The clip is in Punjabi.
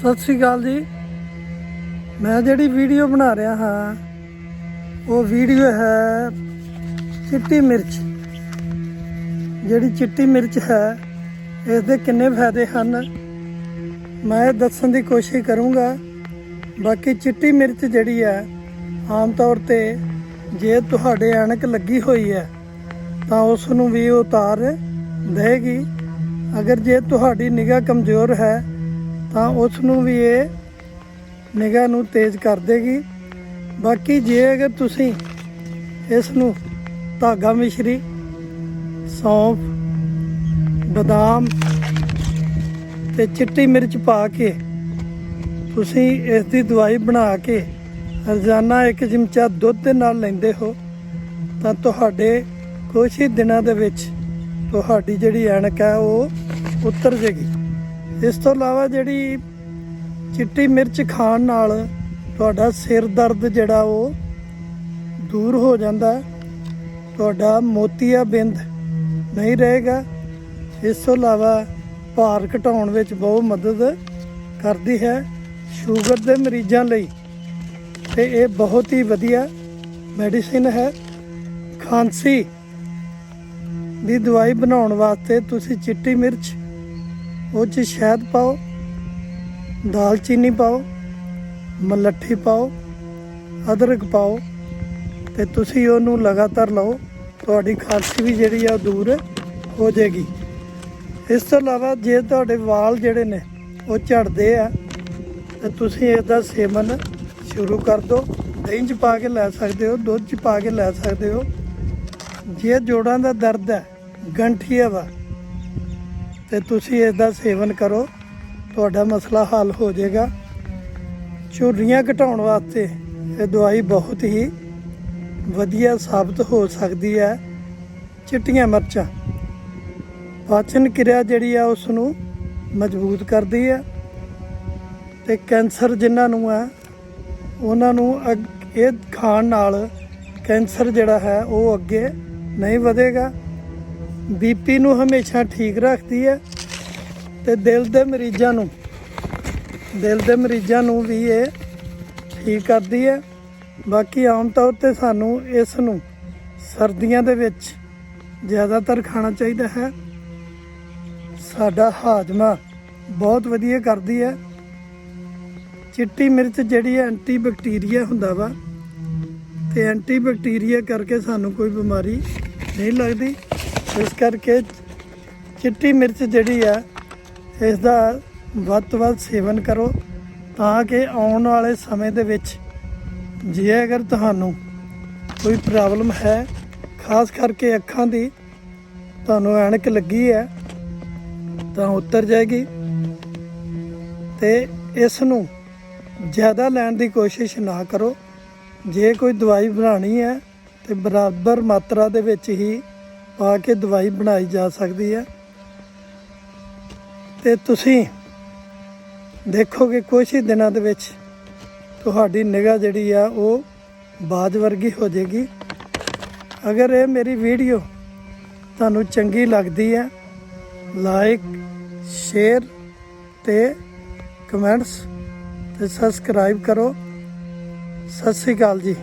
ਸਤਿ ਸ੍ਰੀ ਅਕਾਲ ਜੀ। ਮੈਂ ਜਿਹੜੀ ਵੀਡੀਓ ਬਣਾ ਰਿਹਾ ਹਾਂ, ਉਹ ਵੀਡੀਓ ਹੈ ਚਿੱਟੀ ਮਿਰਚ। ਜਿਹੜੀ ਚਿੱਟੀ ਮਿਰਚ ਹੈ ਇਸ ਦੇ ਕਿੰਨੇ ਫਾਇਦੇ ਹਨ? ਮੈਂ ਇਹ ਦੱਸਣ ਦੀ ਕੋਸ਼ਿਸ਼ ਕਰੂੰਗਾ। ਬਾਕੀ ਚਿੱਟੀ ਮਿਰਚ ਜਿਹੜੀ ਹੈ, ਆਮ ਤੌਰ ਤੇ ਜੇ ਤੁਹਾਡੇ ਐਨਕ ਲੱਗੀ ਹੋਈ ਹੈ, ਤਾਂ ਉਸ ਨੂੰ ਵੀ ਉਤਾਰ ਦੇਗੀ ਅਗਰ ਜੇ ਤੁਹਾਡੀ ਨਿਗਾਹ ਕਮਜ਼ੋਰ ਹੈ ਤਾਂ ਉਸ ਨੂੰ ਵੀ ਇਹ ਨਿਗਾਹ ਨੂੰ ਤੇਜ਼ ਕਰ ਦੇਗੀ। ਬਾਕੀ ਜੇ ਅਗਰ ਤੁਸੀਂ ਇਸ ਨੂੰ ਧਾਗਾ ਮਿਸ਼ਰੀ, ਸੌਂਫ, ਬਦਾਮ ਤੇ ਚਿੱਟੀ ਮਿਰਚ ਪਾ ਕੇ ਤੁਸੀਂ ਇਸ ਦੀ ਦਵਾਈ ਬਣਾ ਕੇ ਰੋਜ਼ਾਨਾ ਇੱਕ ਚਮਚਾ ਦੁੱਧ ਦੇ ਨਾਲ ਲੈਂਦੇ ਹੋ, ਤਾਂ ਤੁਹਾਡੇ ਕੁਝ ਹੀ ਦਿਨਾਂ ਦੇ ਵਿੱਚ ਤੁਹਾਡੀ ਜਿਹੜੀ ਐਨਕ ਹੈ ਉਹ ਉਤਰ ਜੇਗੀ। ਇਸ ਤੋਂ ਇਲਾਵਾ ਜਿਹੜੀ ਚਿੱਟੀ ਮਿਰਚ ਖਾਣ ਨਾਲ ਤੁਹਾਡਾ ਸਿਰ ਦਰਦ ਜਿਹੜਾ ਉਹ ਦੂਰ ਹੋ ਜਾਂਦਾ ਤੁਹਾਡਾ ਮੋਤੀਆ ਬਿੰਦ ਨਹੀਂ ਰਹੇਗਾ। ਇਸ ਤੋਂ ਇਲਾਵਾ ਭਾਰ ਘਟਾਉਣ ਵਿੱਚ ਬਹੁਤ ਮਦਦ ਕਰਦੀ ਹੈ ਸ਼ੂਗਰ ਦੇ ਮਰੀਜ਼ਾਂ ਲਈ। ਤੇ ਇਹ ਬਹੁਤ ਹੀ ਵਧੀਆ ਮੈਡੀਸਿਨ ਹੈ। ਖਾਂਸੀ ਦੀ ਦਵਾਈ ਬਣਾਉਣ ਵਾਸਤੇ ਤੁਸੀਂ ਚਿੱਟੀ ਮਿਰਚ ਉਹ 'ਚ ਸ਼ਹਿਦ ਪਾਓ ਦਾਲਚੀਨੀ ਪਾਓ, ਮਲੱਠੀ ਪਾਓ, ਅਦਰਕ ਪਾਓ ਤੇ ਤੁਸੀਂ ਉਹਨੂੰ ਲਗਾਤਾਰ ਲਓ, ਤੁਹਾਡੀ ਖਾਂਸੀ ਵੀ ਜਿਹੜੀ ਆ ਉਹ ਦੂਰ ਹੋ ਜਾਏਗੀ। ਇਸ ਤੋਂ ਇਲਾਵਾ ਜੇ ਤੁਹਾਡੇ ਵਾਲ ਜਿਹੜੇ ਨੇ ਉਹ ਝੜਦੇ ਆ, ਤੇ ਤੁਸੀਂ ਇਹਦਾ ਸੇਵਨ ਸ਼ੁਰੂ ਕਰ ਦਿਓ। ਦਹੀਂ 'ਚ ਪਾ ਕੇ ਲੈ ਸਕਦੇ ਹੋ, ਦੁੱਧ 'ਚ ਪਾ ਕੇ ਲੈ ਸਕਦੇ ਹੋ। ਜੇ ਜੋੜਾਂ ਦਾ ਦਰਦ ਹੈ, ਗੰਠੀਆ ਵਾ ਤੇ ਤੁਸੀਂ ਇਸ ਦਾ ਸੇਵਨ ਕਰੋ। ਤੁਹਾਡਾ ਮਸਲਾ ਹੱਲ ਹੋ ਜਾਏਗਾ। ਝੁਰੜੀਆਂ ਘਟਾਉਣ ਵਾਸਤੇ ਇਹ ਦਵਾਈ ਬਹੁਤ ਹੀ ਵਧੀਆ ਸਾਬਤ ਹੋ ਸਕਦੀ ਹੈ। ਚਿੱਟੀਆਂ ਮਿਰਚਾਂ। ਪਾਚਨ ਕਿਰਿਆ ਜਿਹੜੀ ਆ ਉਸ ਨੂੰ ਮਜ਼ਬੂਤ ਕਰਦੀ ਹੈ। ਤੇ ਕੈਂਸਰ ਜਿਨ੍ਹਾਂ ਨੂੰ ਹੈ, ਉਹਨਾਂ ਨੂੰ ਅੱਗ- ਇਹ ਖਾਣ ਨਾਲ ਕੈਂਸਰ ਜਿਹੜਾ ਹੈ, ਉਹ ਅੱਗੇ ਨਹੀਂ ਵਧੇਗਾ। ਬੀਪੀ ਨੂੰ ਹਮੇਸ਼ਾ ਠੀਕ ਰੱਖਦੀ ਹੈ ਤੇ ਦਿਲ ਦੇ ਮਰੀਜ਼ਾਂ ਨੂੰ, ਦਿਲ ਦੇ ਮਰੀਜ਼ਾਂ ਨੂੰ ਵੀ ਇਹ ਠੀਕ ਕਰਦੀ ਹੈ। ਬਾਕੀ ਆਮ ਤੌਰ ਤੇ ਸਾਨੂੰ ਇਸ ਨੂੰ ਸਰਦੀਆਂ ਦੇ ਵਿੱਚ ਜ਼ਿਆਦਾਤਰ ਖਾਣਾ ਚਾਹੀਦਾ ਹੈ। ਸਾਡਾ ਹਾਜ਼ਮਾ ਬਹੁਤ ਵਧੀਆ ਕਰਦੀ ਹੈ। ਚਿੱਟੀ ਮਿਰਚ ਜਿਹੜੀ ਹੈ ਐਂਟੀ ਬੈਕਟੀਰੀਆ ਹੁੰਦਾ ਵਾ, ਤੇ ਐਂਟੀ ਬੈਕਟੀਰੀਆ ਕਰਕੇ ਸਾਨੂੰ ਕੋਈ ਬਿਮਾਰੀ ਨਹੀਂ ਲੱਗਦੀ। ਇਸ ਕਰਕੇ ਚਿੱਟੀ ਮਿਰਚ ਜਿਹੜੀ ਆ ਇਸ ਦਾ ਵੱਧ ਤੋਂ ਵੱਧ ਸੇਵਨ ਕਰੋ ਤਾਂ ਕਿ ਆਉਣ ਵਾਲੇ ਸਮੇਂ ਦੇ ਵਿੱਚ ਜੇ ਅਗਰ ਤੁਹਾਨੂੰ ਕੋਈ ਪ੍ਰੋਬਲਮ ਹੈ, ਖਾਸ ਕਰਕੇ ਅੱਖਾਂ ਦੀ, ਤੁਹਾਨੂੰ ਐਨਕ ਲੱਗੀ ਹੈ, ਤਾਂ ਉਤਰ ਜਾਏਗੀ ਤੇ ਇਸ ਨੂੰ ਜ਼ਿਆਦਾ ਲੈਣ ਦੀ ਕੋਸ਼ਿਸ਼ ਨਾ ਕਰੋ। ਜੇ ਕੋਈ ਦਵਾਈ ਬਣਾਉਣੀ ਹੈ ਤੇ ਬਰਾਬਰ ਮਾਤਰਾ ਦੇ ਵਿੱਚ ਹੀ ਪਾ ਕੇ ਦਵਾਈ ਬਣਾਈ ਜਾ ਸਕਦੀ ਹੈ। ਤੇ ਤੁਸੀਂ ਦੇਖੋਗੇ ਕੁਝ ਹੀ ਦਿਨਾਂ ਦੇ ਵਿੱਚ ਤੁਹਾਡੀ ਨਿਗਾਹ ਜਿਹੜੀ ਆ ਉਹ ਬਾਜ ਵਰਗੀ ਹੋ ਜਾਏਗੀ। ਅਗਰ ਇਹ ਮੇਰੀ ਵੀਡੀਓ ਤੁਹਾਨੂੰ ਚੰਗੀ ਲੱਗਦੀ ਹੈ, ਲਾਈਕ, ਸ਼ੇਅਰ ਤੇ ਕਮੈਂਟਸ ਤੇ ਸਬਸਕ੍ਰਾਈਬ ਕਰੋ। ਸਤਿ ਸ੍ਰੀ ਅਕਾਲ ਜੀ।